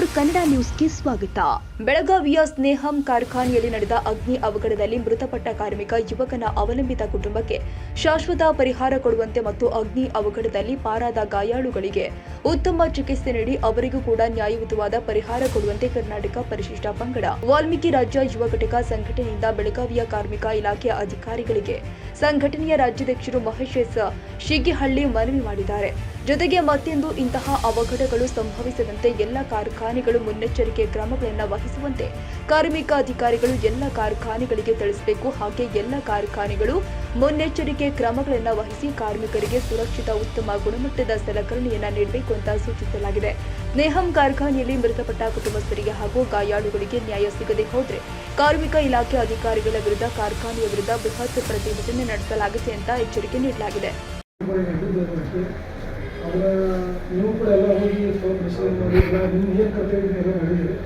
Four Kannada ನ್ಯೂಸ್ಗೆ ಸ್ವಾಗತ. ಬೆಳಗಾವಿಯ ಸ್ನೇಹಂ ಕಾರ್ಖಾನೆಯಲ್ಲಿ ನಡೆದ ಅಗ್ನಿ ಅವಘಡದಲ್ಲಿ ಮೃತಪಟ್ಟ ಕಾರ್ಮಿಕ ಯುವಕನ ಅವಲಂಬಿತ ಕುಟುಂಬಕ್ಕೆ ಶಾಶ್ವತ ಪರಿಹಾರ ಕೊಡುವಂತೆ ಮತ್ತು ಅಗ್ನಿ ಅವಘಡದಲ್ಲಿ ಪಾರಾದ ಗಾಯಾಳುಗಳಿಗೆ ಉತ್ತಮ ಚಿಕಿತ್ಸೆ ನೀಡಿ ಅವರಿಗೂ ಕೂಡ ನ್ಯಾಯಯುತವಾದ ಪರಿಹಾರ ಕೊಡುವಂತೆ ಕರ್ನಾಟಕ ಪರಿಶಿಷ್ಟ ಪಂಗಡ, ವಾಲ್ಮೀಕಿ ರಾಜ್ಯ ಯುವ ಘಟಕ ಸಂಘಟನೆಯಿಂದ ಬೆಳಗಾವಿಯ ಕಾರ್ಮಿಕ ಇಲಾಖೆಯ ಅಧಿಕಾರಿಗಳಿಗೆ ಸಂಘಟನೆಯ ರಾಜ್ಯಾಧ್ಯಕ್ಷರು ಮಹೇಶ್ ಎಸ್. ಶಿಗಿಹಳ್ಳಿ ಮನವಿ ಮಾಡಿದ್ದಾರೆ. ಜೊತೆಗೆ ಮತ್ತೆಂದು, ಇಂತಹ ಅವಘಡಗಳು ಸಂಭವಿಸದಂತೆ ಎಲ್ಲ ಕಾರ್ಖಾನೆಗಳು ಮುನ್ನೆಚ್ಚರಿಕೆ ಕ್ರಮಗಳನ್ನು ವಹಿಸುವಂತೆ ಕಾರ್ಮಿಕ ಅಧಿಕಾರಿಗಳು ಎಲ್ಲ ಕಾರ್ಖಾನೆಗಳಿಗೆ ತಿಳಿಸಬೇಕು ಹಾಗೆ ಎಲ್ಲ ಕಾರ್ಖಾನೆಗಳು ಮುನ್ನೆಚ್ಚರಿಕೆ ಕ್ರಮಗಳನ್ನು ವಹಿಸಿ ಕಾರ್ಮಿಕರಿಗೆ ಸುರಕ್ಷಿತ, ಉತ್ತಮ ಗುಣಮಟ್ಟದ ಸಲಕರಣೆಯನ್ನು ನೀಡಬೇಕು ಅಂತ ಸೂಚಿಸಲಾಗಿದೆ. ನೇಹಂ ಕಾರ್ಖಾನೆಯಲ್ಲಿ ಮೃತಪಟ್ಟ ಕುಟುಂಬಸ್ಥರಿಗೆ ಹಾಗೂ ಗಾಯಾಳುಗಳಿಗೆ ನ್ಯಾಯ ಸಿಗದೆ ಹೋದರೆ ಕಾರ್ಮಿಕ ಇಲಾಖೆ ಅಧಿಕಾರಿಗಳ ವಿರುದ್ಧ, ಕಾರ್ಖಾನೆಯ ವಿರುದ್ಧ ಬೃಹತ್ ಪ್ರತಿಭಟನೆ ನಡೆಸಲಾಗುತ್ತೆ ಅಂತ ಎಚ್ಚರಿಕೆ ನೀಡಲಾಗಿದೆ. ಅದರ ನೀವು ಕೂಡ ಎಲ್ಲ ಹೋಗಿ ಸ್ವಲ್ಪ ಎಲ್ಲ ನಿಮ್ಮ ಏನು ಕರ್ತವ್ಯ ಇದೆ ಎಲ್ಲ ನಡೆದಿದೆ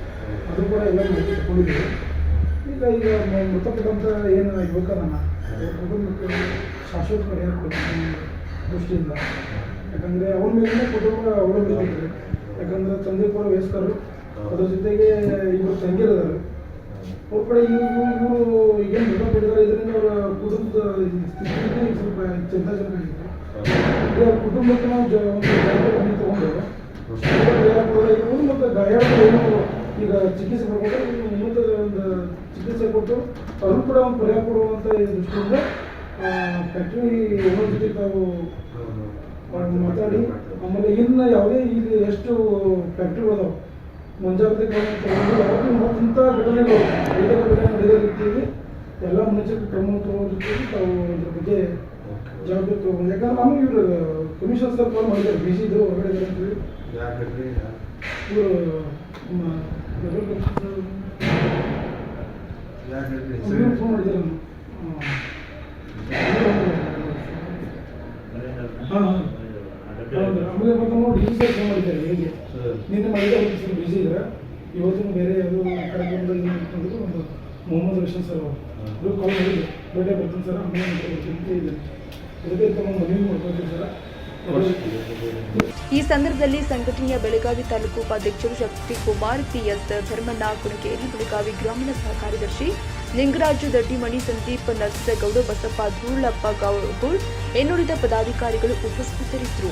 ಅದು ಕೂಡ ಎಲ್ಲ ತಗೊಂಡಿದ್ದೀರಿ ಈಗ ಈಗ ಮೃತಪಟ್ಟಂಥ ಏನು ಯುವಕರನ್ನ ಅವ್ರ ಕುಟುಂಬಕ್ಕೆ ಶಾಶ್ವತ ಪರಿಹಾರ ಕೊಡ್ತೀನಿ ದೃಷ್ಟಿಯಿಂದ. ಯಾಕಂದರೆ ಅವನ ಮೇಲೇ ಕುಟುಂಬ ಅವಲಂಬಿಸಿದ್ದಾರೆ ಯಾಕಂದರೆ ತಂದೆ ಕೂಡ ವಯಸ್ಕರು, ಅದ್ರ ಜೊತೆಗೆ ಇವರು ತಂಗಿರಿದ್ದಾರೆ ಅವ್ರ ಕಡೆ ಇವರು ಇವರು ಏನು ಮೃತಪಟ್ಟಿದ್ದಾರೆ, ಇದರಿಂದ ಅವರ ಕುಟುಂಬದ ಸ್ಥಿತಿಗೆ ಸ್ವಲ್ಪ ಚಿಂತಾಜನಕ ಇದೆ ಅವ್ರ ಕುಟುಂಬಕ್ಕೆ ನಾವು ಜ ಒಂದು ಜವಾಬ್ದಾರಿ ತಗೊಂಡು ಮತ್ತು ಗಾಯಾಳು ಏನು ಈಗ ಚಿಕಿತ್ಸೆ ಕೊಡ್ಬೇಕು ಉನ್ನತ ಒಂದು ಚಿಕಿತ್ಸೆ ಕೊಟ್ಟು ಅವರು ಕೂಡ ಒಂದು ಪರಿಹಾರ ಕೊಡುವಂಥ ದೃಷ್ಟಿಯಿಂದ ಫ್ಯಾಕ್ಟ್ರಿ ಓನರ್ ಜೊತೆ ತಾವು ಮಾತಾಡಿ, ಆಮೇಲೆ ಇನ್ನ ಯಾವುದೇ ಈಗ ಎಷ್ಟು ಫ್ಯಾಕ್ಟ್ರಿಗಳು ಮುಂಜಾಗ್ರತೆ ಕ್ರಮ ತಗೊಂಡು ಯಾವಾಗ ಮತ್ತೆ ಘಟನೆಗಳು ನಡೆದ ರೀತಿಯಲ್ಲಿ ಎಲ್ಲ ಮುನ್ನೆಚ್ಚರಿಕೆ ಕ್ರಮ ತಗೊಳ್ಳೋ ರೀತಿಯಲ್ಲಿ ತಾವು ಅದ್ರ ಬಗ್ಗೆ ಜವಾಬ್ದಾರಿ ತಗೊಂಡು ಯಾಕಂದ್ರೆ ನಮಗೆ ಇವರು ಕಮಿಷನ್ ಸರ್ ಫೋನ್ ಮಾಡಿದ್ದಾರೆ ಬಿಸಿ ಇದ್ರು ಹೊರಗಡೆ ಇದ್ದಾರೆ ಅಂತೇಳಿ ಯಾಕಂದ್ರೆ ಇವರು ಯಾಕಂದ್ರೆ ಫೋನ್ ಮಾಡಿದ್ದಾರೆ. ನಾನು. ಹಾಂ ನಮಗೆ ಮತ್ತೆ ನೋಡಿ ಈ ಸರ್ ಫೋನ್ ಮಾಡಿದ್ದಾರೆ ಹೇಗೆ? ನಿನ್ನೆ ಮಾಡಿದ ಬಿಸಿ ಇದ್ರೆ ಇವತ್ತಿನ ಬೇರೆ ಅದು ಕಾರ್ಯಕ್ರಮದಲ್ಲಿ ಒಂದು ಮೊಹಮ್ಮದ್ ರಶೀದ್ ಸರ್ ಅವರು. ಅವರು ಕಾಲ್ ಮಾಡಿದ್ರು. ಬೇಟೆ ಬರ್ತೀನಿ ಸರ್ ಆಮೇಲೆ ಚಿಂತೆ ಇದೆ ಅದಕ್ಕೆ ತಮ್ಮ ಮದುವೆ ಮಾಡ್ಕೊಳ್ತೀನಿ ಸರ್? ಈ ಸಂದರ್ಭದಲ್ಲಿ ಸಂಘಟನೆಯ ಬೆಳಗಾವಿ ತಾಲೂಕು ಉಪಾಧ್ಯಕ್ಷರು ಶಕ್ತಿ ಕುಮಾರ್ ಪಿಎಸ್ ಧರ್ಮಣ್ಣ, ಕುಣಕೇರಿ ಬೆಳಗಾವಿ ಗ್ರಾಮೀಣ ಸಹ ಕಾರ್ಯದರ್ಶಿ ಲಿಂಗರಾಜು ದಡ್ಡಿಮಣಿ, ಸಂದೀಪ್ ನರಸಗೌಡ, ಬಸಪ್ಪ ಧೂಳಪ್ಪ ಗೌಡ್ ಇನ್ನುಳಿದ ಪದಾಧಿಕಾರಿಗಳು ಉಪಸ್ಥಿತರಿದ್ದರು.